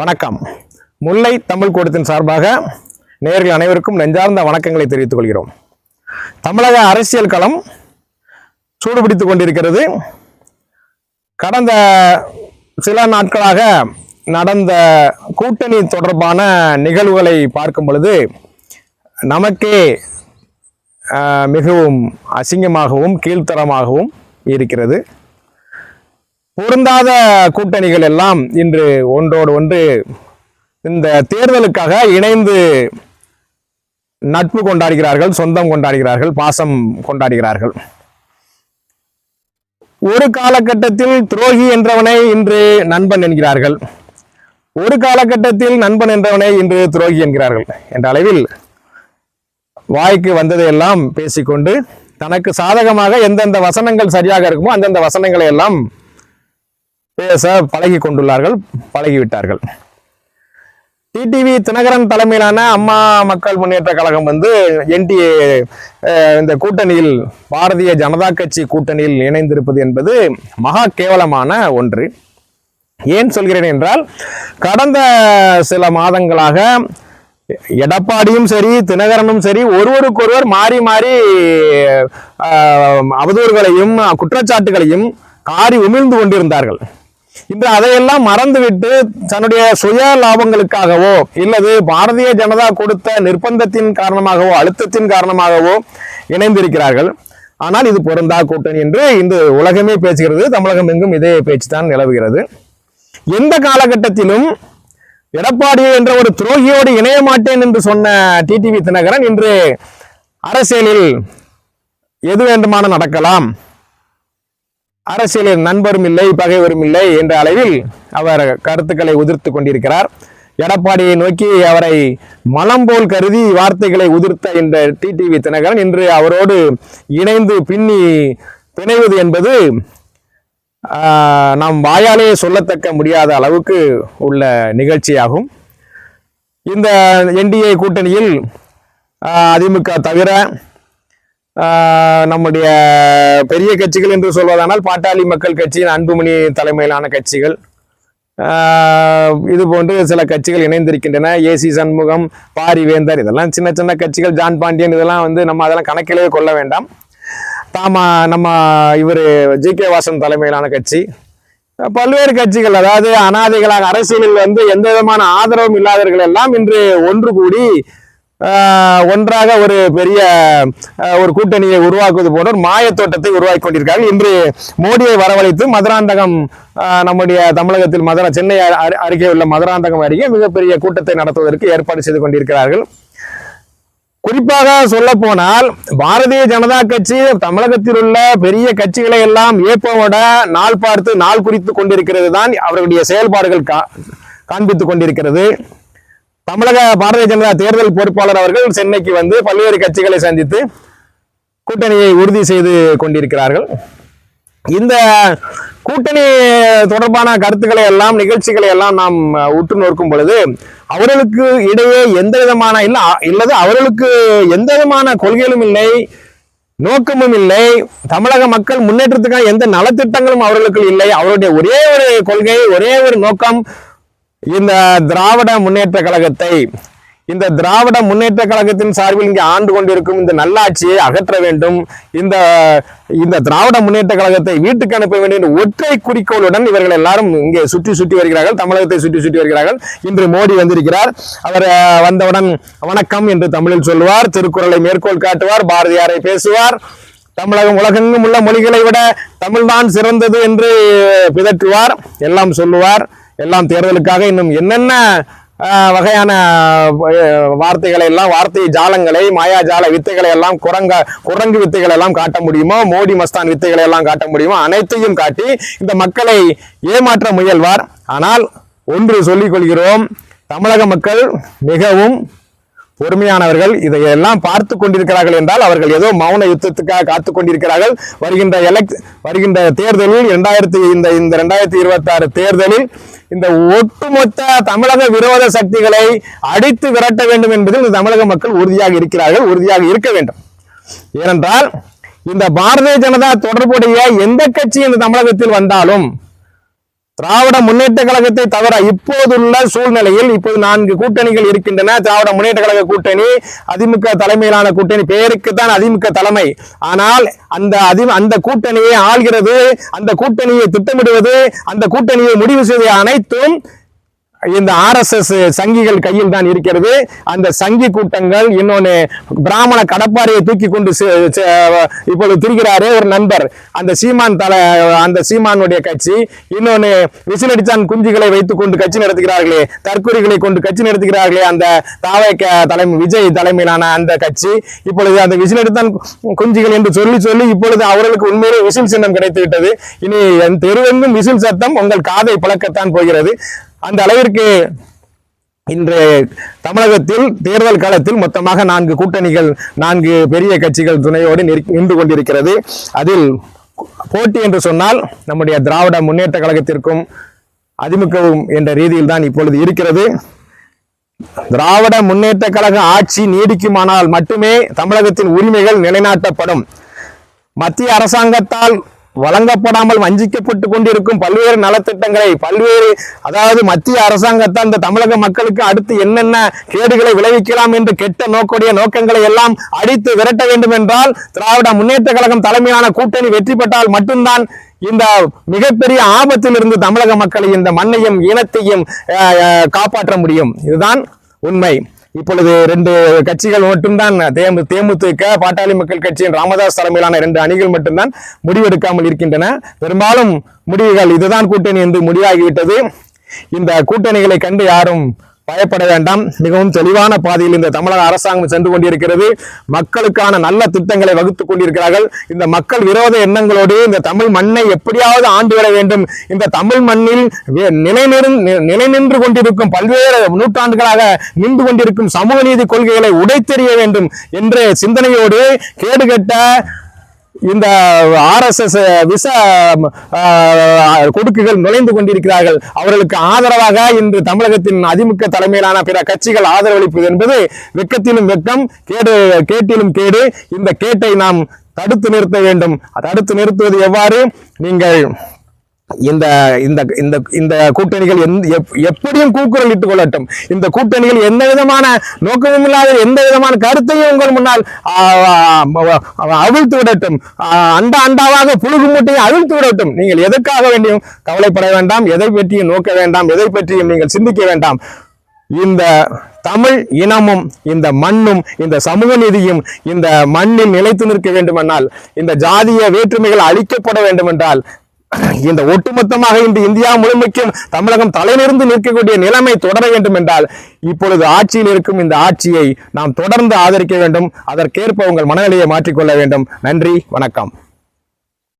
வணக்கம். முல்லை தமிழ் கூட்டத்தின் சார்பாக நேர்கள் அனைவருக்கும் நெஞ்சார்ந்த வணக்கங்களை தெரிவித்துக் கொள்கிறோம். தமிழக அரசியல் களம் சூடுபிடித்துக் கொண்டிருக்கிறது. கடந்த சில நாட்களாக நடந்த கூட்டணி தொடர்பான நிகழ்வுகளை பார்க்கும் பொழுது நமக்கே மிகவும் அசிங்கமாகவும் கீழ்த்தரமாகவும் இருக்கிறது. பொருந்தாத கூட்டணிகள் எல்லாம் இன்று ஒன்றோடு ஒன்று இந்த தேர்தலுக்காக இணைந்து நட்பு கொண்டாடுகிறார்கள் சொந்தம் கொண்டாடுகிறார்கள் பாசம் கொண்டாடுகிறார்கள். ஒரு காலகட்டத்தில் துரோகி என்றவனை இன்று நண்பன் என்கிறார்கள். ஒரு காலகட்டத்தில் நண்பன் என்றவனை இன்று துரோகி என்கிறார்கள். என்ற அளவில் வாய்க்கு வந்ததையெல்லாம் பேசிக்கொண்டு தனக்கு சாதகமாக எந்தெந்த வசனங்கள் சரியாக இருக்குமோ அந்தந்த வசனங்களை எல்லாம் பேச பழகி கொண்டுள்ளார்கள் பழகிவிட்டார்கள். டிடிவி தினகரன் தலைமையிலான அம்மா மக்கள் முன்னேற்ற கழகம் வந்து என்டிஏ இந்த கூட்டணியில் பாரதிய ஜனதா கட்சி கூட்டணியில் இணைந்திருப்பது என்பது மகா கேவலமான ஒன்று. ஏன் சொல்கிறேன் என்றால் கடந்த சில மாதங்களாக எடப்பாடியும் சரி தினகரனும் சரி ஒருவருக்கொருவர் மாறி மாறி அவதூறுகளையும் குற்றச்சாட்டுகளையும் காரி உமிழ்ந்து கொண்டிருந்தார்கள். இன்று அதையெல்லாம் மறந்துவிட்டு தன்னுடைய சுய லாபங்களுக்காகவோ இல்லது பாரதிய ஜனதா கொடுத்த நிர்பந்தத்தின் காரணமாகவோ அழுத்தத்தின் காரணமாகவோ இணைந்திருக்கிறார்கள். ஆனால் இது பொருந்தா கூட்டணி என்று இன்று உலகமே பேசுகிறது. தமிழகம் எங்கும் இதே பேச்சு தான் நிலவுகிறது. எந்த காலகட்டத்திலும் எடப்பாடி என்ற ஒரு துரோகியோடு இணைய மாட்டேன் என்று சொன்ன டிடிவி தினகரன் இன்று அரசியலில் எது வேண்டுமான நடக்கலாம். அரசியலில் நண்பரும் இல்லை பகைவரும் இல்லை என்ற அளவில் அவர் கருத்துக்களை உதிர்த்து கொண்டிருக்கிறார். எடப்பாடியை நோக்கி அவரை மனம் போல் கருதி வார்த்தைகளை உதிர்த்த இந்த டிடிவி தினகரன் இன்று அவரோடு இணைந்து பின்னி பிணைவது என்பது நாம் வாயாலே சொல்லத்தக்க முடியாத அளவுக்கு உள்ள நிகழ்ச்சியாகும். இந்த என்டிஏ கூட்டணியில் அதிமுக தவிர நம்முடைய பெரிய கட்சிகள் என்று சொல்வதானால் பாட்டாளி மக்கள் கட்சியின் அன்புமணி தலைமையிலான கட்சிகள். இது போன்று சில கட்சிகள் இணைந்திருக்கின்றன. ஏசி சண்முகம் பாரிவேந்தர் இதெல்லாம் சின்ன சின்ன கட்சிகள். ஜான் பாண்டியன் இதெல்லாம் வந்து நம்ம அதெல்லாம் கணக்கிலே கொள்ள வேண்டாம். தாமா நம்ம இவர் ஜி கே வாசன் தலைமையிலான கட்சி. பல்வேறு கட்சிகள் அதாவது அனாதைகளாக அரசியலில் வந்து எந்த விதமான ஆதரவும் இல்லாதவர்கள் எல்லாம் இன்று ஒன்று கூடி ஒன்றாக ஒரு பெரிய ஒரு கூட்டணியை உருவாக்குவது போன்ற ஒரு மாயத் தோட்டத்தை உருவாக்கி கொண்டிருக்கிறார்கள். இன்று மோடியை வரவழைத்து மதுராந்தகம் நம்முடைய தமிழகத்தில் மதுரா சென்னை அரு- அருகே உள்ள மதுராந்தகம் அருகே மிகப்பெரிய கூட்டத்தை நடத்துவதற்கு ஏற்பாடு செய்து கொண்டிருக்கிறார்கள். குறிப்பாக சொல்ல போனால் பாரதிய ஜனதா கட்சி தமிழகத்தில் உள்ள பெரிய கட்சிகளை எல்லாம் ஏப்போட நாள் பார்த்து நாள் குறித்து கொண்டிருக்கிறது தான் அவர்களுடைய செயல்பாடுகள் கா- காண்பித்துக் கொண்டிருக்கிறது. தமிழக பாரதிய ஜனதா தேர்தல் பொறுப்பாளர் அவர்கள் சென்னைக்கு வந்து பல்வேறு கட்சிகளை சந்தித்து கூட்டணியை உறுதி செய்து கொண்டிருக்கிறார்கள். இந்த கூட்டணி தொடர்பான கருத்துக்களை எல்லாம் நிகழ்ச்சிகளை எல்லாம் நாம் உற்று நோக்கும் பொழுது அவர்களுக்கு இடையே எந்த விதமான இல்லை இல்லது அவர்களுக்கு எந்த விதமான கொள்கைகளும் இல்லை நோக்கமும் இல்லை. தமிழக மக்கள் முன்னேற்றத்துக்காக எந்த நலத்திட்டங்களும் அவர்களுக்கு இல்லை. அவருடைய ஒரே ஒரு கொள்கை ஒரே ஒரு நோக்கம் இந்த திராவிட முன்னேற்ற கழகத்தை இந்த திராவிட முன்னேற்ற கழகத்தின் சார்பில் இங்கே ஆண்டு கொண்டிருக்கும் இந்த நல்லாட்சியை அகற்ற வேண்டும். இந்த இந்த திராவிட முன்னேற்ற கழகத்தை வீட்டுக்கு அனுப்ப வேண்டும் என்ற ஒற்றை குறிக்கோளுடன் இவர்கள் எல்லாரும் இங்கே சுற்றி சுற்றி வருகிறார்கள். தமிழகத்தை சுற்றி சுற்றி வருகிறார்கள். இன்று மோடி வந்திருக்கிறார். அவர் வந்தவுடன் வணக்கம் என்று தமிழில் சொல்லுவார். திருக்குறளை மேற்கோள் காட்டுவார். பாரதியாரை பேசுவார். தமிழகம் உலகெங்கும் உள்ள மொழிகளை விட தமிழ்தான் சிறந்தது என்று பிதற்றுவார். எல்லாம் சொல்லுவார். எல்லாம் தேர்தலுக்காக இன்னும் என்னென்ன வகையான வார்த்தைகளை எல்லாம் வார்த்தை ஜாலங்களை மாயாஜால வித்தைகளை எல்லாம் குரங்க குரங்கு வித்தைகளை எல்லாம் காட்ட முடியுமோ மோடி மஸ்தான் வித்தைகளை எல்லாம் காட்ட முடியுமோ அனைத்தையும் காட்டி இந்த மக்களை ஏமாற்ற முயல்வார். ஆனால் ஒன்று சொல்லிக் கொள்கிறோம் தமிழக மக்கள் மிகவும் பொறுமையானவர்கள் இதையெல்லாம் பார்த்து கொண்டிருக்கிறார்கள் என்றால் அவர்கள் ஏதோ மௌன யுத்தத்துக்காக காத்து கொண்டிருக்கிறார்கள். வருகின்ற எலக் வருகின்ற தேர்தலில் இரண்டாயிரத்தி இந்த இந்த ரெண்டாயிரத்தி இருபத்தாறு தேர்தலில் இந்த ஒட்டுமொத்த தமிழக விரோத சக்திகளை அடித்து விரட்ட வேண்டும் என்பதில் இந்த தமிழக மக்கள் உறுதியாக இருக்கிறார்கள் உறுதியாக இருக்க வேண்டும். ஏனென்றால் இந்த பாரதிய ஜனதா தொடர்புடைய எந்த கட்சி இந்த தமிழகத்தில் வந்தாலும் திராவிட முன்னேற்ற கழகத்தை தவிர இப்போதுள்ள சூழ்நிலையில் இப்போது நான்கு கூட்டணிகள் இருக்கின்றன. திராவிட முன்னேற்ற கழக கூட்டணி அதிமுக தலைமையிலான கூட்டணி பெயருக்கு தான் அதிமுக தலைமை. ஆனால் அந்த அதி அந்த கூட்டணியை ஆள்கிறது. அந்த கூட்டணியை திட்டமிடுவது அந்த கூட்டணியை முடிவு செய்வது அனைத்தும் இந்த ஆர்எஸ்எஸ் சங்கிகள் கையில் தான் இருக்கிறது. அந்த சங்கி கூட்டங்கள் இன்னொன்று பிராமண கடப்பாறையை தூக்கி கொண்டு செ- இப்பொழுது திரிகிறாரே ஒரு நண்பர். அந்த சீமான் தலை அந்த சீமானுடைய கட்சி. இன்னொன்று விசிலடிச்சான் குஞ்சுகளை வைத்துக் கொண்டு கட்சி நடத்துகிறார்களே. தற்கொலைகளை கொண்டு கட்சி நடத்துகிறார்களே அந்த தாவக தலைமை விஜய் தலைமையிலான அந்த கட்சி. இப்பொழுது அந்த விசிலடித்தான் குஞ்சுகள் என்று சொல்லி சொல்லி இப்பொழுது அவர்களுக்கு உண்மையிலே விசில் சின்னம் கிடைத்து விட்டது இனி என் தெருவெங்கும் விசில் சத்தம் உங்கள் காதை பழக்கத்தான் போகிறது. அந்த அளவிற்கு இன்று தமிழகத்தில் தேர்தல் காலத்தில் மொத்தமாக நான்கு கூட்டணிகள் நான்கு பெரிய கட்சிகள் துணையோடு நின்று கொண்டிருக்கிறது. அதில் போட்டி என்று சொன்னால் நம்முடைய திராவிட முன்னேற்ற கழகத்திற்கும் அதிமுகவும் என்ற ரீதியில் தான் இப்பொழுது இருக்கிறது. திராவிட முன்னேற்ற கழக ஆட்சி நீடிக்குமானால் மட்டுமே தமிழகத்தின் உரிமைகள் நிலைநாட்டப்படும். மத்திய அரசாங்கத்தால் வழங்கப்படாமல் வஞ்சிக்கப்பட்டு கொண்டிருக்கும் பல்வேறு நலத்திட்டங்களை பல்வேறு அதாவது மத்திய அரசாங்கத்தால் இந்த தமிழக மக்களுக்கு அடுத்து என்னென்ன கேடுகளை விளைவிக்கலாம் என்று கெட்ட நோக்குடைய நோக்கங்களை எல்லாம் அடித்து விரட்ட வேண்டும் என்றால் திராவிட முன்னேற்ற கழகம் தலைமையிலான கூட்டணி வெற்றி பெற்றால் மட்டும்தான் இந்த மிகப்பெரிய ஆபத்தில் இருந்து தமிழக மக்களை இந்த மண்ணையும் இனத்தையும் காப்பாற்ற முடியும். இதுதான் உண்மை. இப்பொழுது ரெண்டு கட்சிகள் மட்டும்தான் தேமு தேமுதிக பாட்டாளி மக்கள் கட்சியின் ராமதாஸ் தலைமையிலான இரண்டு அணிகள் மட்டும்தான் முடிவெடுக்காமல் இருக்கின்றன. பெரும்பாலும் முடிவுகள் இதுதான் கூட்டணி என்று முடிவாகிவிட்டது. இந்த கூட்டணிகளை கண்டு யாரும் பயப்பட வேண்டாம். மிகவும் தெளிவான பாதையில் இந்த தமிழக அரசாங்கம் சென்று கொண்டிருக்கிறது. மக்களுக்கான நல்ல திட்டங்களை வகுத்துக் கொண்டிருக்கிறார்கள். இந்த மக்கள் விரோத எண்ணங்களோடு இந்த தமிழ் மண்ணை எப்படியாவது ஆண்டு வர வேண்டும். இந்த தமிழ் மண்ணில் நிலைநிறு நிலை நின்று கொண்டிருக்கும் பல்வேறு நூற்றாண்டுகளாக நின்று கொண்டிருக்கும் சமூக நீதி கொள்கைகளை உடைத்தெறிய வேண்டும். என்ற சிந்தனையோடு கேடுகட்ட இந்த ஆர்எஸ்எஸ் விச கொடுக்குகள் நுழைந்து கொண்டிருக்கிறார்கள். அவர்களுக்கு ஆதரவாக இன்று தமிழகத்தின் அதிமுக தலைமையிலான பிற கட்சிகள் ஆதரவளிப்பது என்பது வெக்கத்திலும் வெக்கம் கேடு கேட்டிலும் கேடு. இந்த கேட்டை நாம் தடுத்து நிறுத்த வேண்டும். தடுத்து நிறுத்துவது எவ்வாறு? நீங்கள் இந்த இந்த இந்த இந்த கூட்டணிகள் எந்த- எப்- எப்படியும் கூக்குரல் இட்டுக் கொள்ளட்டும். இந்த கூட்டணிகள் எந்த விதமான நோக்கமும் இல்லாத எந்த விதமான கருத்தையும் உங்கள் முன்னால் அவிழ்த்து விடட்டும். அண்டா அண்டாவாக புழுகு மூட்டையை அவிழ்த்து விடட்டும். நீங்கள் எதற்காக வேண்டியும் கவலைப்பட வேண்டாம் எதை பற்றியும் நோக்க வேண்டாம் எதை பற்றியும் நீங்கள் சிந்திக்க வேண்டாம். இந்த தமிழ் இனமும் இந்த மண்ணும் இந்த சமூக நீதியும் இந்த மண்ணில் நிலைத்து நிற்க வேண்டுமென்றால் இந்த ஜாதிய வேற்றுமைகள் அழிக்கப்பட வேண்டுமென்றால் இந்த ஒட்டுமொத்தமாக இந்த இந்தியா முழுமைக்கும் தமிழகம் தலைநிமிர்ந்து நிற்கக்கூடிய நிலைமை தொடர வேண்டும் என்றால் இப்பொழுது ஆட்சியில் இருக்கும் இந்த ஆட்சியை நாம் தொடர்ந்து ஆதரிக்க வேண்டும். அதற்கேற்ப உங்கள் மனநிலையை மாற்றிக்கொள்ள வேண்டும். நன்றி வணக்கம்.